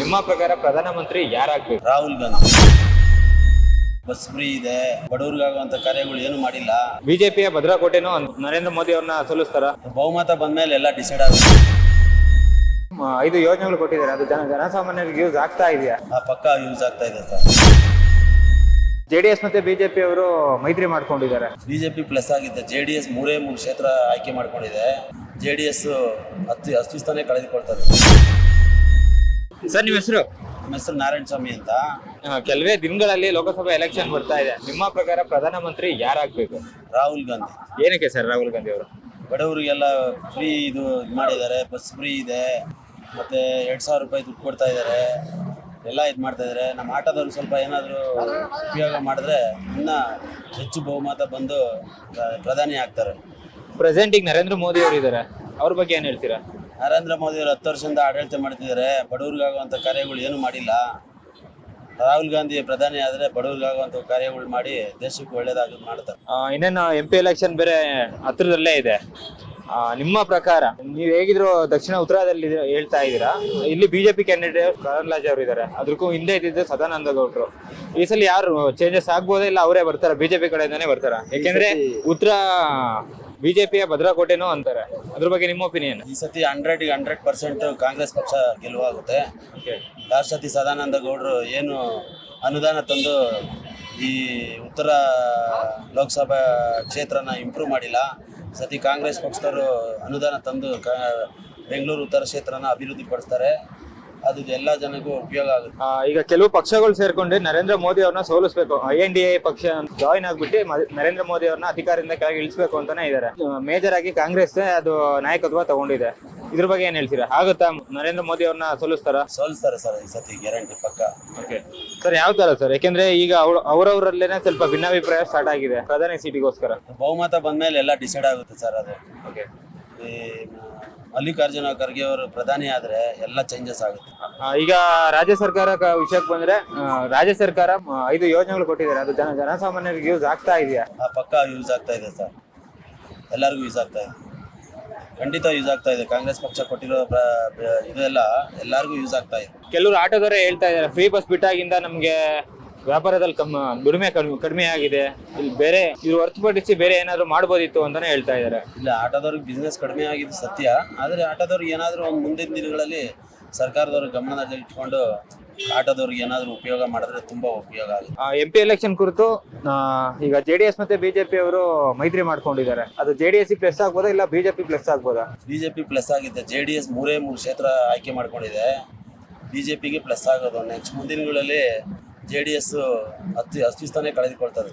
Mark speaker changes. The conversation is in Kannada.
Speaker 1: ನಿಮ್ಮ ಪ್ರಕಾರ ಪ್ರಧಾನಮಂತ್ರಿ ಯಾರಾಗ್ಬೇಕು?
Speaker 2: ರಾಹುಲ್ ಗಾಂಧಿ. ಬಸ್ ಫ್ರೀ ಇದೆ. ಬಡವ್ರಿಗಾಗುವಂತ ಕಾರ್ಯಗಳು ಏನು ಮಾಡಿಲ್ಲ.
Speaker 1: ಬಿಜೆಪಿಯ ಭದ್ರಕೋಟೆನೂ ನರೇಂದ್ರ ಮೋದಿ ಅವ್ರನ್ನ ಸೋಲಿಸ್ತಾರ?
Speaker 2: ಬಹುಮತ ಬಂದ್ಮೇಲೆ ಎಲ್ಲ ಡಿಸೈಡ್ ಆಗುತ್ತೆ.
Speaker 1: ಮ, ಐದು ಯೋಜನೆಗಳು ಕೊಟ್ಟಿದ್ದಾರೆ. ಅದು ಜನ ಜನಸಾಮಾನ್ಯರಿಗೆ ಯೂಸ್ ಆಗ್ತಾ ಇದೆಯಾ?
Speaker 2: ಆ ಪಕ್ಕ ಯೂಸ್ ಆಗ್ತಾ ಇದೆ ಸರ್.
Speaker 1: ಜೆ ಡಿ ಎಸ್ ಮತ್ತೆ ಬಿಜೆಪಿ ಅವರು ಮೈತ್ರಿ ಮಾಡ್ಕೊಂಡಿದ್ದಾರೆ.
Speaker 2: ಬಿಜೆಪಿ ಪ್ಲಸ್ ಆಗಿದ್ದ ಜೆ ಡಿ ಎಸ್ ಮೂರೇ ಮೂರು ಕ್ಷೇತ್ರ ಆಯ್ಕೆ ಮಾಡ್ಕೊಂಡಿದೆ. ಜೆ ಡಿ ಎಸ್ ಅತಿ ಅಸ್ತಿತ್ವನೇ ಕಳೆದುಕೊಳ್ತದೆ.
Speaker 1: ಸರ್ ನಿಮ್ಮ ಹೆಸರು?
Speaker 2: ನಮ್ಮ ಹೆಸರು ನಾರಾಯಣ ಸ್ವಾಮಿ ಅಂತ.
Speaker 1: ಕೆಲವೇ ದಿನಗಳಲ್ಲಿ ಲೋಕಸಭಾ ಎಲೆಕ್ಷನ್ ಬರ್ತಾ ಇದೆ. ನಿಮ್ಮ ಪ್ರಕಾರ ಪ್ರಧಾನಮಂತ್ರಿ ಯಾರಾಗ್ಬೇಕು?
Speaker 2: ರಾಹುಲ್ ಗಾಂಧಿ.
Speaker 1: ಏನಕ್ಕೆ ಸರ್ ರಾಹುಲ್ ಗಾಂಧಿ ಅವರು?
Speaker 2: ಬಡವರಿಗೆಲ್ಲ ಫ್ರೀ ಇದು ಇದ್ ಮಾಡಿದ್ದಾರೆ ಬಸ್ ಫ್ರೀ ಇದೆ ಮತ್ತೆ ಎರಡ್ ಸಾವಿರ ರೂಪಾಯಿ ದುಡ್ಡು ಕೊಡ್ತಾ ಇದ್ದಾರೆ ಎಲ್ಲ ಇದು ಮಾಡ್ತಾ ಇದ್ದಾರೆ. ನಮ್ಮ ಆಟೋದವ್ರು ಸ್ವಲ್ಪ ಏನಾದರೂ ಉಪಯೋಗ ಮಾಡಿದ್ರೆ ಇನ್ನ ಹೆಚ್ಚು ಬಹುಮತ ಬಂದು ಪ್ರ- ಪ್ರಧಾನಿ ಆಗ್ತಾರೆ.
Speaker 1: ಪ್ರೆಸೆಂಟ್ ಈಗ ನರೇಂದ್ರ ಮೋದಿ ಅವರು ಇದ್ದಾರೆ ಅವ್ರ ಬಗ್ಗೆ ಏನು ಹೇಳ್ತೀರಾ?
Speaker 2: ನರೇಂದ್ರ ಮೋದಿ ಅವರು ಹತ್ತು ವರ್ಷದಿಂದ ಆಡಳಿತ ಮಾಡ್ತಿದ್ದಾರೆ ಬಡವ್ರಿಗಾಗುವಂಥ ಕಾರ್ಯಗಳು ಏನು ಮಾಡಿಲ್ಲ. ರಾಹುಲ್ ಗಾಂಧಿ ಪ್ರಧಾನಿ ಆದರೆ ಬಡವ್ರಿಗಾಗುವಂಥ ಕಾರ್ಯಗಳು ಮಾಡಿ ದೇಶಕ್ಕೆ ಒಳ್ಳೇದಾಗ ಮಾಡ್ತಾರೆ.
Speaker 1: ಇನ್ನೇನು ಎಂ ಪಿ ಎಲೆಕ್ಷನ್ ಬೇರೆ ಹತ್ರದಲ್ಲೇ ಇದೆ. ಆ, ನಿಮ್ಮ ಪ್ರಕಾರ ನೀವು ಹೇಗಿದ್ರು ದಕ್ಷಿಣ ಉತ್ತರದಲ್ಲಿ ಇದೆ- ಹೇಳ್ತಾ ಇದ್ದೀರಾ? ಇಲ್ಲಿ ಬಿಜೆಪಿ ಕ್ಯಾಂಡಿಡೇಟ್ ಕರನ್ಲಾಜ್ ಅವರು ಇದ್ದಾರೆ ಅದಕ್ಕೂ ಹಿಂದೆ ಇದ್ದಿದ್ದು ಸದಾನಂದ ಗೌಡ್ರು. ಈ ಸಲ ಯಾರು ಚೇಂಜಸ್ ಆಗ್ಬೋದಾ ಇಲ್ಲ ಅವರೇ ಬರ್ತಾರೆ? ಬಿಜೆಪಿ ಕಡೆಯಿಂದಾನೇ ಬರ್ತಾರೆ? ಯಾಕೆಂದ್ರೆ ಉತ್ತರ ಬಿಜೆಪಿಯ ಭದ್ರಕೋಟೆನೂ ಅಂತಾರೆ. ಅದ್ರ ಬಗ್ಗೆ ನಿಮ್ಮ ಒಪಿನಿಯನ್
Speaker 2: ಈ ಸತಿ ಹಂಡ್ರೆಡ್ ಹಂಡ್ರೆಡ್ ಪರ್ಸೆಂಟ್ ಕಾಂಗ್ರೆಸ್ ಪಕ್ಷ ಗೆಲುವಾಗುತ್ತೆ. ಲಾಸ್ಟ್ ಸತಿ ಸದಾನಂದ ಗೌಡರು ಏನು ಅನುದಾನ ತಂದು ಈ ಉತ್ತರ ಲೋಕಸಭಾ ಕ್ಷೇತ್ರನ ಇಂಪ್ರೂವ್ ಮಾಡಿಲ್ಲ. ಸತಿ ಕಾಂಗ್ರೆಸ್ ಪಕ್ಷದವರು ಅನುದಾನ ತಂದು ಕಾ ಬೆಂಗಳೂರು ಉತ್ತರ ಕ್ಷೇತ್ರನ ಅಭಿವೃದ್ಧಿ ಪಡಿಸ್ತಾರೆ ಅದು ಎಲ್ಲ ಜನಕ್ಕೂ ಉಪಯೋಗ ಆಗುತ್ತೆ.
Speaker 1: ಈಗ ಕೆಲವು ಪಕ್ಷಗಳು ಸೇರ್ಕೊಂಡು ನರೇಂದ್ರ ಮೋದಿ ಅವ್ರನ್ನ ಸೋಲಿಸ್ಬೇಕು. ಐ ಎನ್ ಡಿ ಎ ಪಕ್ಷ ಜಾಯಿನ್ ಆಗ್ಬಿಟ್ಟು ಮ- ನರೇಂದ್ರ ಮೋದಿ ಅವ್ರನ್ನ ಅಧಿಕಾರದಿಂದ ಕೆಳಗೆ ಇಳಿಸ್ಬೇಕು ಅಂತಾನೆ ಇದ್ದಾರೆ ಮೇಜರ್ ಆಗಿ ಕಾಂಗ್ರೆಸ್ ಅದು ನಾಯಕತ್ವ ತಗೊಂಡಿದೆ. ಇದ್ರ ಬಗ್ಗೆ ಏನ್ ಹೇಳ್ತೀರಾ? ಆಗುತ್ತಾ ನರೇಂದ್ರ ಮೋದಿ ಅವ್ರನ್ನ ಸೋಲಿಸ್ತಾರ?
Speaker 2: ಸೋಲಿಸ್ತಾರೆ ಸರ್ ಈ ಸತಿ ಗ್ಯಾರಂಟಿ ಪಕ್ಕ.
Speaker 1: ಸರ್ ಯಾವ ತರ ಸರ್? ಯಾಕೆಂದ್ರೆ ಈಗ ಅವ್ರ- ಅವ್ರವ್ರಲ್ಲೇನೆ ಸ್ವಲ್ಪ ಭಿನ್ನಾಭಿಪ್ರಾಯ ಸ್ಟಾರ್ಟ್ ಆಗಿದೆ. ಪ್ರಧಾನಿ ಸೀಟಿಗೋಸ್ಕರ
Speaker 2: ಬಹುಮತ ಬಂದ್ಮೇಲೆ ಎಲ್ಲ ಡಿಸೈಡ್ ಆಗುತ್ತೆ ಸರ್ ಅದು. ಈ ಮಲ್ಲಿಕಾರ್ಜುನ ಖರ್ಗೆ ಅವರು ಪ್ರಧಾನಿ ಆದ್ರೆ ಎಲ್ಲ ಚೇಂಜಸ್ ಆಗುತ್ತೆ.
Speaker 1: ಆ, ಈಗ ರಾಜ್ಯ ಸರ್ಕಾರ ಕ- ವಿಷಯಕ್ಕೆ ಬಂದ್ರೆ ಆ, ರಾಜ್ಯ ಸರ್ಕಾರ ಐದು ಯೋಜನೆಗಳು ಕೊಟ್ಟಿದ್ದಾರೆ. ಅದು ಜನ ಜನಸಾಮಾನ್ಯರಿಗೆ ಯೂಸ್ ಆಗ್ತಾ ಇದೆಯಾ?
Speaker 2: ಆ ಪಕ್ಕ ಯೂಸ್ ಆಗ್ತಾ ಇದೆ ಸರ್. ಎಲ್ಲರಿಗೂ ಯೂಸ್ ಆಗ್ತಾ ಇದೆ. ಖಂಡಿತ ಯೂಸ್ ಆಗ್ತಾ ಇದೆ. ಕಾಂಗ್ರೆಸ್ ಪಕ್ಷ ಕೊಟ್ಟಿರೋ ಪ್ರ- ಪ್ರ- ಇದೆಲ್ಲ ಎಲ್ಲರಿಗೂ ಯೂಸ್ ಆಗ್ತಾ ಇದೆ.
Speaker 1: ಕೆಲವರು ಆಟೋದವರೇ ಹೇಳ್ತಾ ಇದ್ದಾರೆ. ಫ್ರೀ ಬಸ್ ಬಿಟ್ಟಾಗಿಂದ ನಮಗೆ ವ್ಯಾಪಾರದಲ್ಲಿ ಕಮ್ಮ ದುಡಿಮೆ ಕಡಿಮೆ ಕಡಿಮೆ ಆಗಿದೆ. ಇಲ್ಲಿ ಬೇರೆ ಇದು ಹೊರತುಪಡಿಸಿ ಬೇರೆ ಏನಾದ್ರು ಮಾಡ್ಬೋದಿತ್ತು ಅಂತಾನೆ ಹೇಳ್ತಾ ಇದ್ದಾರೆ.
Speaker 2: ಇಲ್ಲ ಆಟೋದವ್ರಿಗೆ ಬಿಸ್ನೆಸ್ ಕಡಿಮೆ ಆಗಿದ್ದು ಸತ್ಯ. ಆದರೆ ಆಟೋದವ್ರಿಗೆ ಏನಾದರೂ ಒಂದು ಮುಂದಿನ ದಿನಗಳಲ್ಲಿ ಸರ್ಕಾರದವ್ರ ಗಮನದಲ್ಲಿ ಇಟ್ಕೊಂಡು ಆಟೋದವ್ರಿಗೆ ಏನಾದರೂ ಉಪಯೋಗ ಮಾಡಿದ್ರೆ ತುಂಬಾ ಉಪಯೋಗ ಆಗುತ್ತೆ.
Speaker 1: ಎಂ ಪಿ ಎಲೆಕ್ಷನ್ ಕುರಿತು ಆ, ಈಗ ಜೆ ಡಿ ಎಸ್ ಮತ್ತೆ ಬಿಜೆಪಿ ಅವರು ಮೈತ್ರಿ ಮಾಡ್ಕೊಂಡಿದ್ದಾರೆ. ಅದು ಜೆ ಡಿ ಎಸ್ ಪ್ಲಸ್ ಆಗ್ಬೋದಾ ಇಲ್ಲ ಬಿಜೆಪಿ ಪ್ಲಸ್ ಆಗ್ಬೋದಾ?
Speaker 2: ಬಿ ಜೆ ಪಿ ಪ್ಲಸ್ ಆಗಿದೆ. ಜೆ ಡಿ ಎಸ್ ಮೂರೇ ಮೂರು ಕ್ಷೇತ್ರ ಆಯ್ಕೆ ಮಾಡ್ಕೊಂಡಿದೆ. ಬಿ ಜೆ ಪಿಗೆ ಪ್ಲಸ್ ಆಗೋದು. ನೆಕ್ಸ್ಟ್ ಮುಂದಿನಗಳಲ್ಲಿ ಜೆ ಡಿ ಎಸ್ ಅತಿ ಅಸ್ತಿತ್ವನೇ ಕಳೆದುಕೊಳ್ತದೆ.